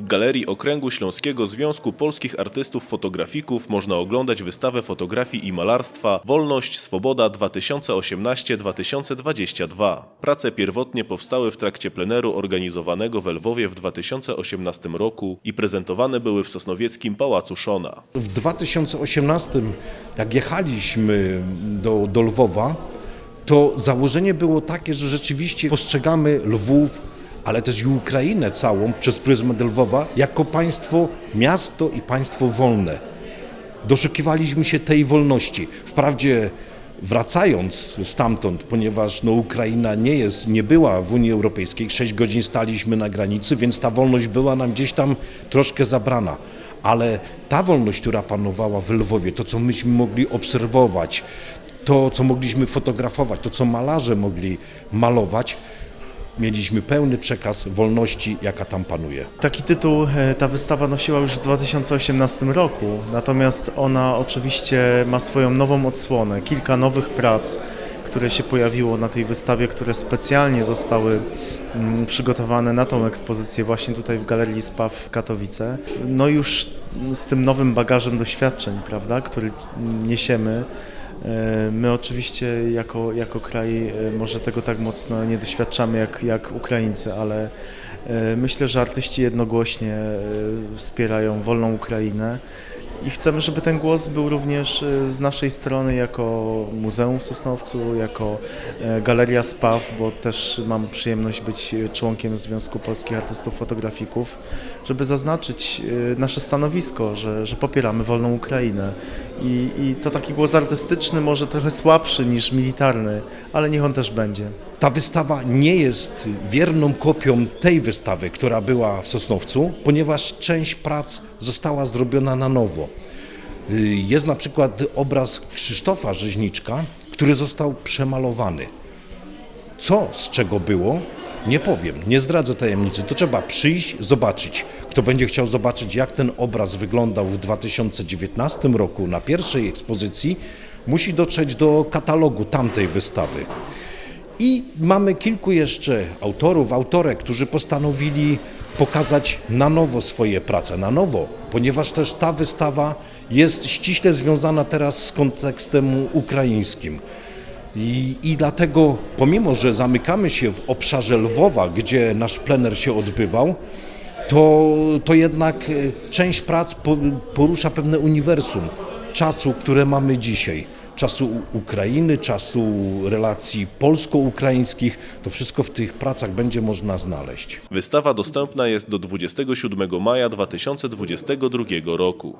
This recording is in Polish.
W Galerii Okręgu Śląskiego Związku Polskich Artystów Fotografików można oglądać wystawę fotografii i malarstwa Wolność, Swoboda 2018-2022. Prace pierwotnie powstały w trakcie pleneru organizowanego w Lwowie w 2018 roku i prezentowane były w Sosnowieckim Pałacu Szona. W 2018, jak jechaliśmy do, do Lwowa, to założenie było takie, że rzeczywiście postrzegamy Lwów, ale też i Ukrainę całą przez pryzmat Lwowa jako państwo, miasto i państwo wolne. Doszukiwaliśmy się tej wolności. Wprawdzie wracając stamtąd, ponieważ no, Ukraina nie jest, nie była w Unii Europejskiej, 6 godzin staliśmy na granicy, więc ta wolność była nam gdzieś tam troszkę zabrana. Ale ta wolność, która panowała w Lwowie, to co myśmy mogli obserwować, to co mogliśmy fotografować, to co malarze mogli malować, mieliśmy pełny przekaz wolności, jaka tam panuje. Taki tytuł e, ta wystawa nosiła już w 2018 roku, natomiast ona oczywiście ma swoją nową odsłonę, kilka nowych prac, które się pojawiło na tej wystawie, które specjalnie zostały mm, przygotowane na tą ekspozycję właśnie tutaj w Galerii Spaw w Katowice. No już z tym nowym bagażem doświadczeń, prawda, który niesiemy. E, My oczywiście jako, jako kraj e, może tego tak mocno nie doświadczamy jak, jak Ukraińcy, ale e, myślę, że artyści jednogłośnie wspierają wolną Ukrainę i chcemy, żeby ten głos był również z naszej strony jako Muzeum w Sosnowcu, jako Galeria Spaw, bo też mam przyjemność być członkiem Związku Polskich Artystów Fotografików, żeby zaznaczyć nasze stanowisko, że, że popieramy wolną Ukrainę. I, I to taki głos artystyczny, może trochę słabszy niż militarny, ale niech on też będzie. Ta wystawa nie jest wierną kopią tej wystawy, która była w Sosnowcu, ponieważ część prac została zrobiona na nowo. Y, Jest na przykład obraz Krzysztofa Rzeźniczka, który został przemalowany. Co z czego było, nie powiem, nie zdradzę tajemnicy. To trzeba przyjść, zobaczyć. Kto będzie chciał zobaczyć, jak ten obraz wyglądał w 2019 roku na pierwszej ekspozycji, musi dotrzeć do katalogu tamtej wystawy. I mamy kilku jeszcze autorów, autorek, którzy postanowili pokazać na nowo swoje prace, na nowo, ponieważ też ta wystawa jest ściśle związana teraz z kontekstem ukraińskim. I, I dlatego, pomimo że zamykamy się w obszarze Lwowa, gdzie nasz plener się odbywał, to, to jednak e, część prac po, porusza pewne uniwersum czasu, które mamy dzisiaj. Czasu Ukrainy, czasu relacji polsko-ukraińskich. To wszystko w tych pracach będzie można znaleźć. Wystawa dostępna jest do 27 maja 2022 roku.